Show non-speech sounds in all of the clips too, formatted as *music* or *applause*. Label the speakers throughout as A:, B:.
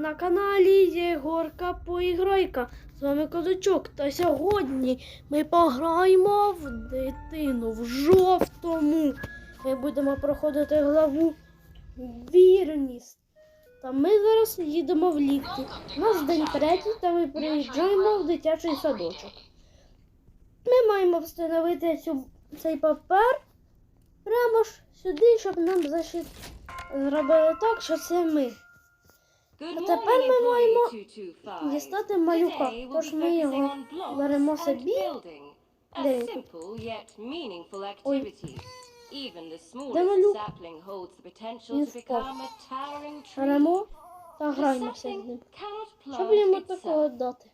A: на каналі Єгорка Поіграйка. З вами Козачок. Та сьогодні ми пограємо в дитину в жовтому. Ми будемо проходити главу Вірність. Та ми зараз їдемо в ліфті. У нас день третій, та ми приїжджаємо в дитячий садочок. Ми маємо встановити цю, цей папер прямо ж сюди, щоб нам защит... зробили так, що це ми.
B: А
A: тепер ми маємо дістати малюка, тож ми його беремо собі. Де? Ой. Де малюк? Він впав. Беремо та граємося з ним. Що б йому такого дати?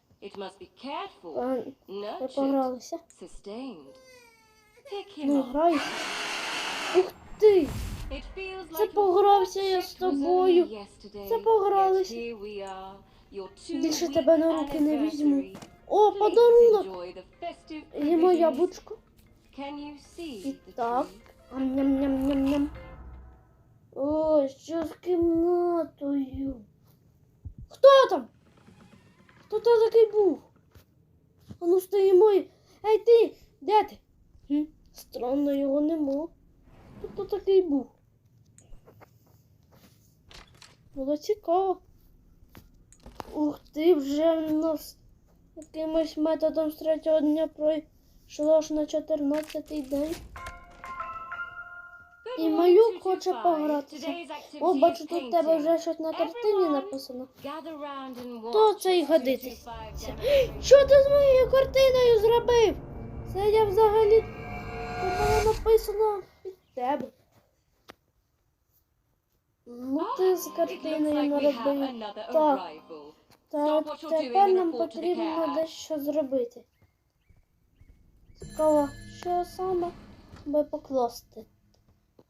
A: Ми погралися. Ну, грайся. Ух ти!
B: Це погрався я з тобою. Це погралися.
A: Більше тебе на руки не візьму. О, подарунок! Їмо яблучко.
B: І
A: так. Ням-ням-ням-ням. О, що з кімнатою? Хто там? Хто там такий був? А ну стоїмо. і- Ей ти, де ти? Хм, странно, його нема. Хто такий був? Було цікаво. Ух ти, вже в нас якимось методом з третього дня пройшло ж на 14-й день.
B: І малюк хоче погратися.
A: О, бачу, тут в тебе вже щось на картині написано. То це й годиться. *gasps* Що ти з моєю картиною зробив? Це я взагалі написано від тебе. Ну, ти з картиною наробив. Так, та тепер нам потрібно дещо зробити. Цікаво, що саме би покласти.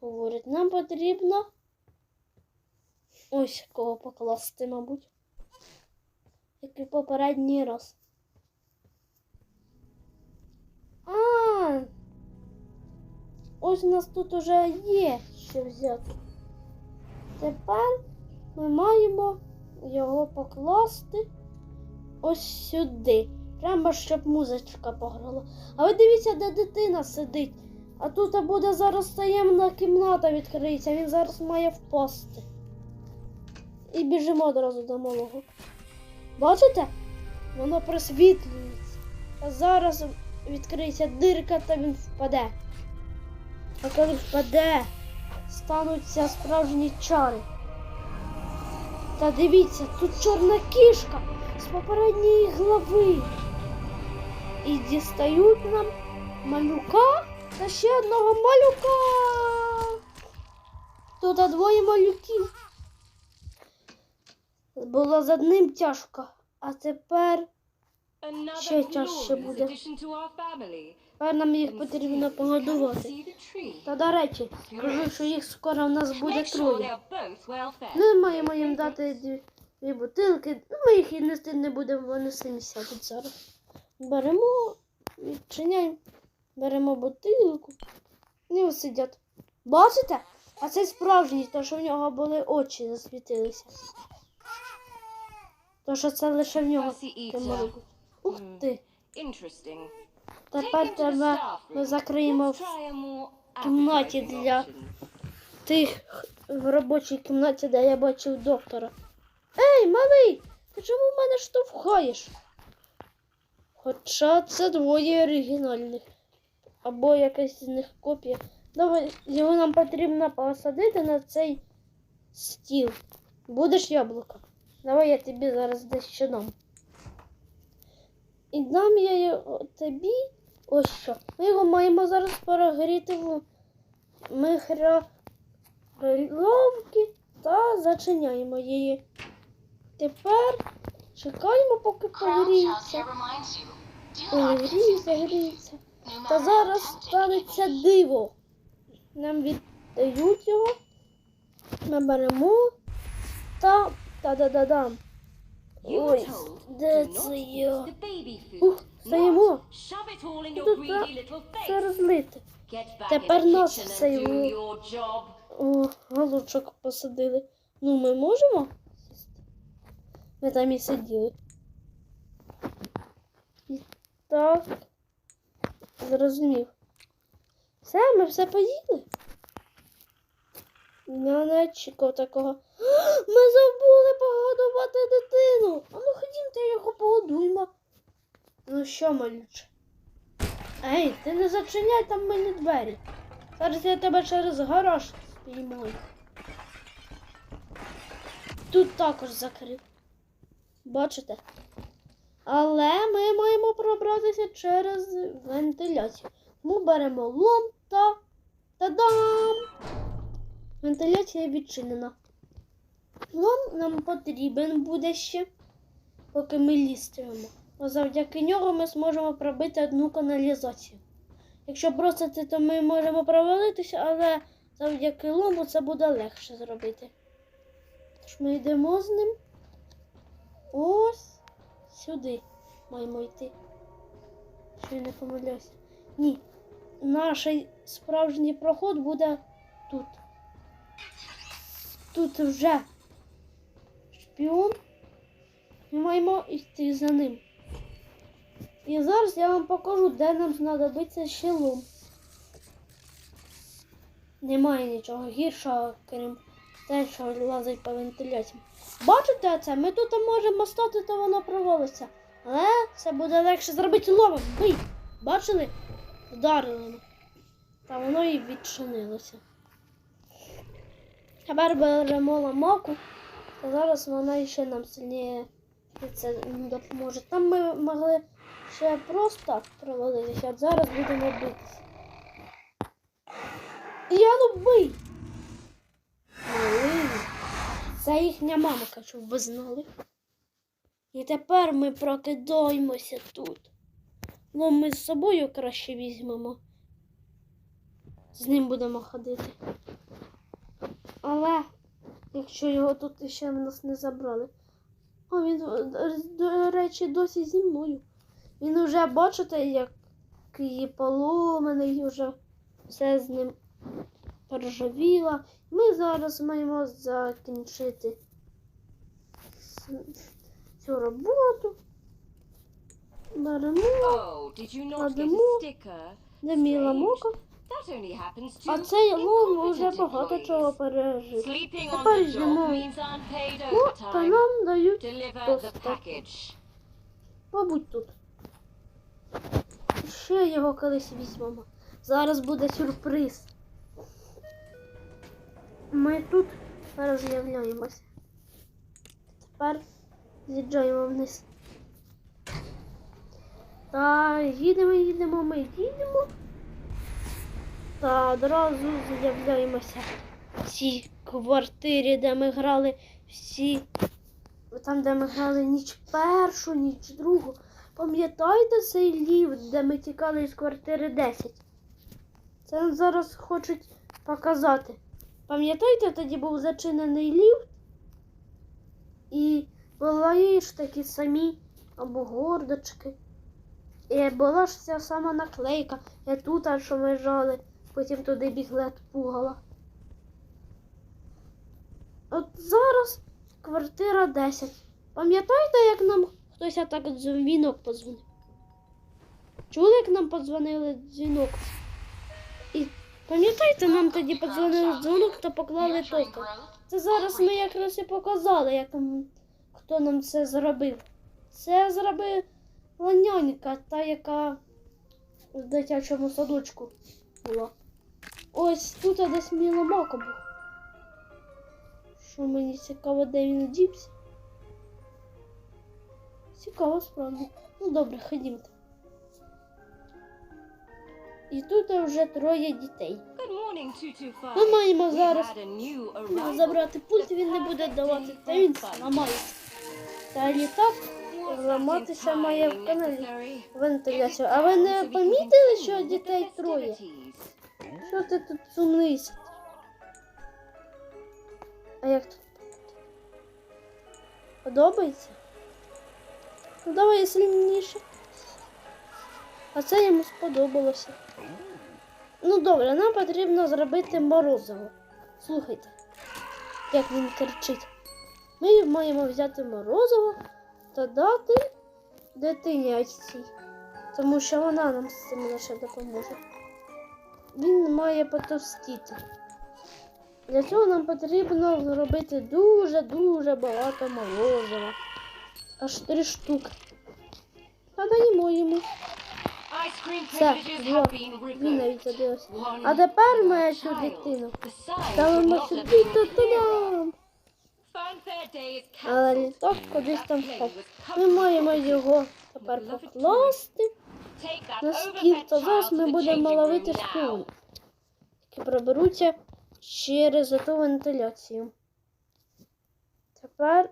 A: Говорить, нам потрібно ось кого покласти, мабуть. Як і попередній раз. А, ось у нас тут уже є що взяти. Тепер ми маємо його покласти ось сюди. Прямо щоб музичка пограла. А ви дивіться, де дитина сидить. А тут буде зараз таємна кімната відкриється, він зараз має впасти. І біжимо одразу до малого. Бачите? Воно просвітлюється. А зараз відкриється дирка, та він впаде. А коли впаде, стануться справжні чари. Та дивіться, тут чорна кішка з попередньої глави. І дістають нам малюка та ще одного малюка. Тут двоє малюків. Було з одним тяжко, а тепер
B: Ще тяжче буде.
A: Тепер нам їх потрібно погодувати. Та до речі, скажу, що їх скоро в нас буде троє. Ми маємо їм дати дві, бутилки. Ну, ми їх і нести не будемо, вони самі сядуть зараз. Беремо, відчиняємо, беремо бутилку і сидять. Бачите? А це справжній, то що в нього були очі засвітилися. То що це лише в нього. Ух ти. Тепер тебе ми закриємо в кімнаті для тих в робочій кімнаті, де я бачив доктора. Ей, малий, ти чому в мене штовхаєш? Хоча це двоє оригінальних. Або якась з них копія. Давай, його нам потрібно посадити на цей стіл. Будеш яблука? Давай я тобі зараз дещо дам. І дам я його тобі. Ось що. Ми його маємо зараз перегріти в микрохвильовки та зачиняємо її. Тепер чекаємо, поки погріється. Ой, гріється, гріється. Та зараз станеться диво. Нам віддають його. Ми беремо та та-да-да-дам. Ой, де це я? Ух, стоїмо. Тут Це розлити.
B: Тепер нас все його.
A: О, галучок посадили. Ну, ми можемо? Ми там і сиділи. І так. Зрозумів. Все, ми все поїли. Я не очікував такого. *gasps* Ми забули погодувати дитину. А ну ходімте його погодуємо. Ну що, малюче? Ей, ти не зачиняй там мені двері. Зараз я тебе через гараж спіймаю. Тут також закрив. Бачите? Але ми маємо пробратися через вентиляцію. Ми беремо лом та та-дам! Вентиляція відчинена. Лом нам потрібен буде ще, поки ми лістимо. Бо завдяки нього ми зможемо пробити одну каналізацію. Якщо бросити, то ми можемо провалитися, але завдяки лому це буде легше зробити. Тож ми йдемо з ним. Ось сюди маємо йти. Що я не помиляюся. Ні. Наш справжній проход буде тут. Тут вже шпіон. Ми маємо йти за ним. І зараз я вам покажу, де нам знадобиться ще лом. Немає нічого гіршого, крім те, що лазить по вентиляції. Бачите це? Ми тут можемо стати, то воно провалиться. Але це буде легше зробити ломом. Бий! Бачили? Вдарили. Та воно і відчинилося. Тепер беремо ламаку, та зараз вона ще нам сильніше це допоможе. Там ми могли ще просто провалитися, а зараз будемо битися. Яну бий! Малий. Це їхня мамка, щоб ви знали. І тепер ми прокидаємося тут. Ну, ми з собою краще візьмемо. З ним будемо ходити. Але якщо його тут ще в нас не забрали. О, він, до речі, досі зі мною. Він уже, бачите, як її поломаний, вже все з ним поржавіло. Ми зараз маємо закінчити цю роботу. Беремо,
B: Oh, only happens to
A: А цей лом вже багато чого пережив. Тепер йдемо. Ну, та нам дають
B: package.
A: Побудь тут. Ще його колись візьмемо. Зараз буде сюрприз. Ми тут зараз з'являємося. Тепер з'їжджаємо вниз. Та їдемо, їдемо, ми їдемо. Та одразу з'являємося в цій квартирі, де ми грали всі там, де ми грали ніч першу, ніч другу. Пам'ятаєте цей ліфт, де ми тікали з квартири 10? Це нам зараз хочуть показати. Пам'ятаєте, тоді був зачинений ліфт? І були ж такі самі або гордочки. І була ж ця сама наклейка. І тут, аж що ми жали, потім туди бігли от пугала. От зараз Квартира 10. Пам'ятаєте, як нам хтось так дзвінок подзвонив? Чули, як нам подзвонили дзвінок? І пам'ятаєте, нам тоді подзвонили дзвонок та поклали тока. Це зараз ми якраз і показали, як хто нам це зробив. Це зробила нянька, та яка в дитячому садочку була. Ось тут десь мій ламака був. Що мені цікаво, де він дівся. Цікаво справді. Ну добре, ходімте. І тут вже троє дітей.
B: Good morning, 225.
A: Ми маємо зараз ну, забрати пульт, він не буде давати, та він ламається. Та літак ламатися має в каналі вентиляцію. А ви не помітили, що дітей троє? Що ти тут сумнися? А як тут? Подобається? Ну давай сильніше. А це йому сподобалося. Ну добре, нам потрібно зробити морозиво. Слухайте, як він кричить. Ми маємо взяти морозиво та дати дитині ось тому що вона нам з цим лише допоможе. Він має потовстіти. Для цього нам потрібно зробити дуже-дуже багато морозива. Аж три штуки. Та даємо йому. Все, він навіть.
B: One
A: А тепер ми цю дитину ставимо сюди
B: been
A: та
B: is
A: Але літак кудись там впав. Ми маємо його тепер покласти на стіл, то зараз ми будемо ловити
B: now.
A: які проберуться через ту вентиляцію. Тепер.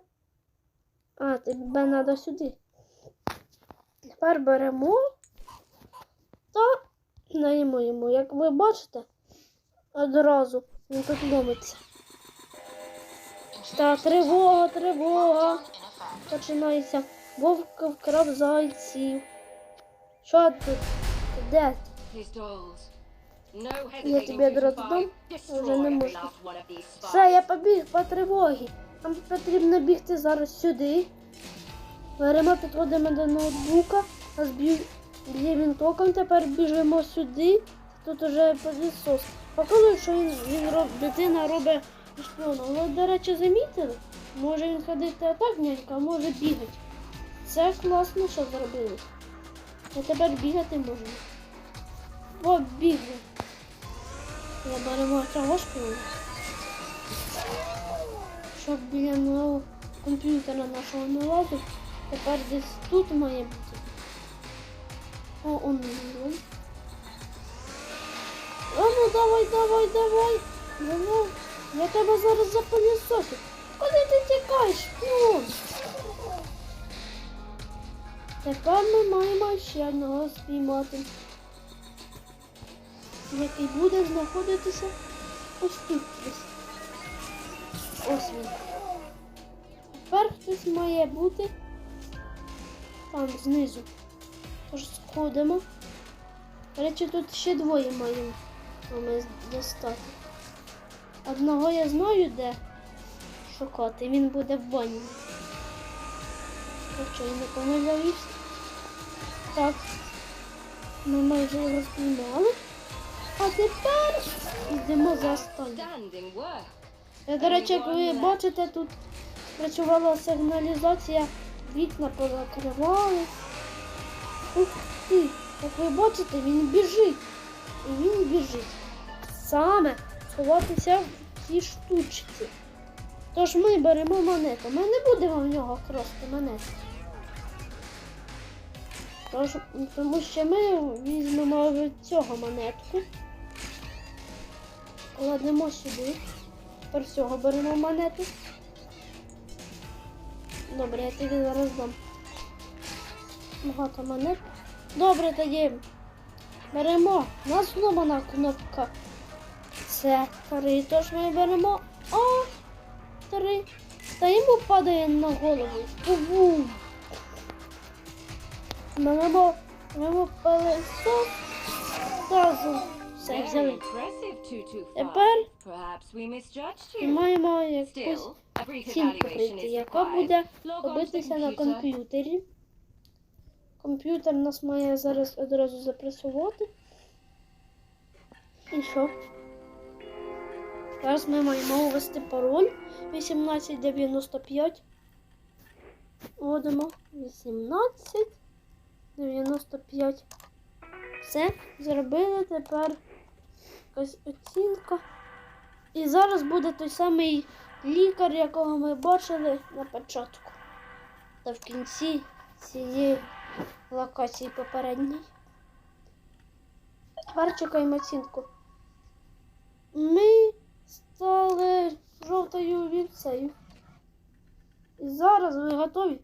A: А, тебе треба сюди. Тепер беремо та йому. Як ви бачите, одразу він тут ломиться. Та тривога, тривога. Починається. Вовка вкрав зайців. Що тут? Де? Я тебе одразу дам. Вже не
B: these
A: Все, я побіг по тривогі. Нам потрібно бігти зараз сюди. Беремо, підходимо до ноутбука, нас б'є він током, тепер біжимо сюди. Тут уже пилісос. Показує, що він, він роб, дитина робить шпіона. Ви, до речі, замітили? Може він ходити отак, нянька, а може бігати. Це класно, що зробили. Ми тепер бігати можемо. О, бігли. Заберемо цього шпіона. Щоб біля мого комп'ютера нашого не тепер десь тут має бути. О, он він. А ну давай, давай, давай. Ну, я тебе зараз запилісосю. Куди ти тікаєш, шпіон? Тепер ми маємо ще одного спіймати, який буде знаходитися ось тут. Ось він. Тепер хтось має бути там знизу. Тож сходимо. До речі, тут ще двоє маємо ми достати. Одного я знаю, де шукати. Він буде в ванні. Якщо я не помиляюсь. Так. Ми майже його спіймали. А тепер йдемо за останнім. Е, До речі, як ви бачите, тут працювала сигналізація, вікна позакривали. Ух ти! Як ви бачите, він біжить. І він біжить. Саме сховатися в цій штучці. Тож ми беремо монету. Ми не будемо в нього красти монету. Тож, тому що ми візьмемо від цього монетку. Кладемо сюди. Тепер беремо монету. Добре, я тобі зараз дам. Багато монет. Добре, тоді беремо. Нас зломана кнопка. Це три. Тож ми беремо А три. Та йому падає на голову. Бум. Беремо, беремо пилесос. Зразу все взяли.
B: Impressive, 225.
A: Тепер
B: Perhaps we misjudged
A: І
B: you.
A: маємо якусь прийти, яка буде робитися на комп'ютері. Комп'ютер нас має зараз одразу запрацювати. І що? Зараз ми маємо ввести пароль 1895. Вводимо 1895. Все, зробили тепер якась оцінка. І зараз буде той самий лікар, якого ми бачили на початку. Та в кінці цієї локації попередньої. Тепер чекаємо оцінку. Ми стали жовтою вівцею. І зараз ви готові?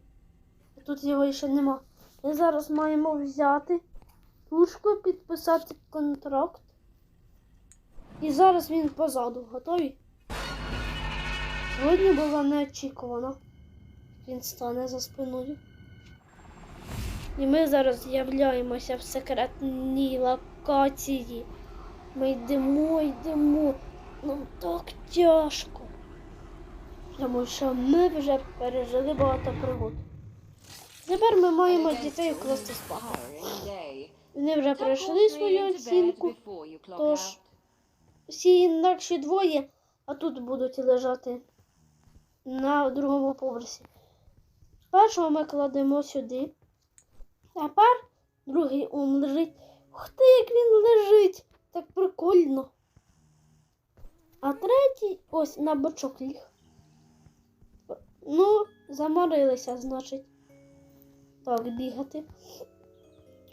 A: Тут його ще нема. Ми зараз маємо взяти пушку, підписати контракт. І зараз він позаду. Готові? Сьогодні було неочікувано. Він стане за спиною. І ми зараз з'являємося в секретній локації. Ми йдемо, йдемо. Нам так тяжко. Тому що ми вже пережили багато пригод. Тепер ми маємо дітей укласти спати. Вони вже пройшли свою оцінку, тож всі інакші двоє, а тут будуть лежати на другому поверсі. Першого ми кладемо сюди. Тепер другий он лежить. Ух ти, як він лежить! Так прикольно. А третій ось на бочок ліг. Ну, заморилися, значить. Так, бігати.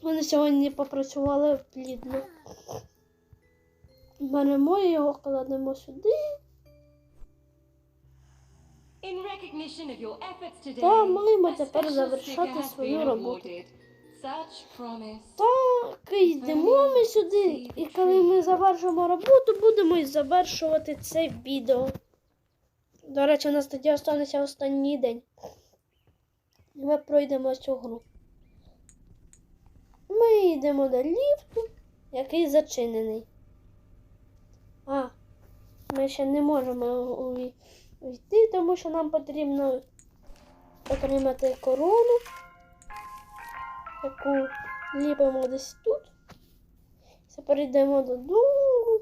A: Вони сьогодні попрацювали плідно. Беремо його, кладемо сюди.
B: Та маємо тепер завершати свою роботу.
A: Так, йдемо ми сюди. І коли ми завершимо роботу, будемо і завершувати це відео. До речі, у нас тоді останеться останній день. І Ми пройдемо цю гру. Ми йдемо до ліфту, який зачинений. Ми ще не можемо уві- увійти, тому що нам потрібно отримати корону, яку ліпимо десь тут. Тепер йдемо додому.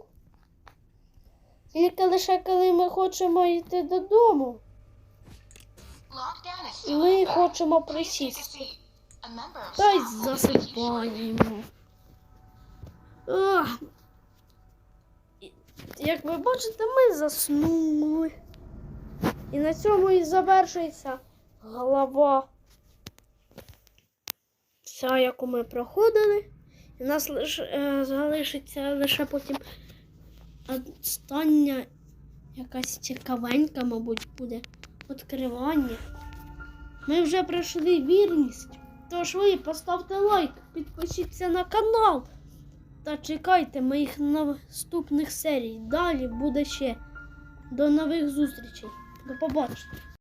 A: Тільки лише коли ми хочемо йти додому, ми хочемо присісти. Та й засипаємо. Ах. Як ви бачите, ми заснули. І на цьому і завершується глава. Ця, яку ми проходили. І у нас лише, е, залишиться лише потім остання якась цікавенька, мабуть, буде відкривання. Ми вже пройшли вірність. Тож ви поставте лайк, підпишіться на канал та чекайте моїх наступних серій. Далі буде ще. До нових зустрічей. До побачення.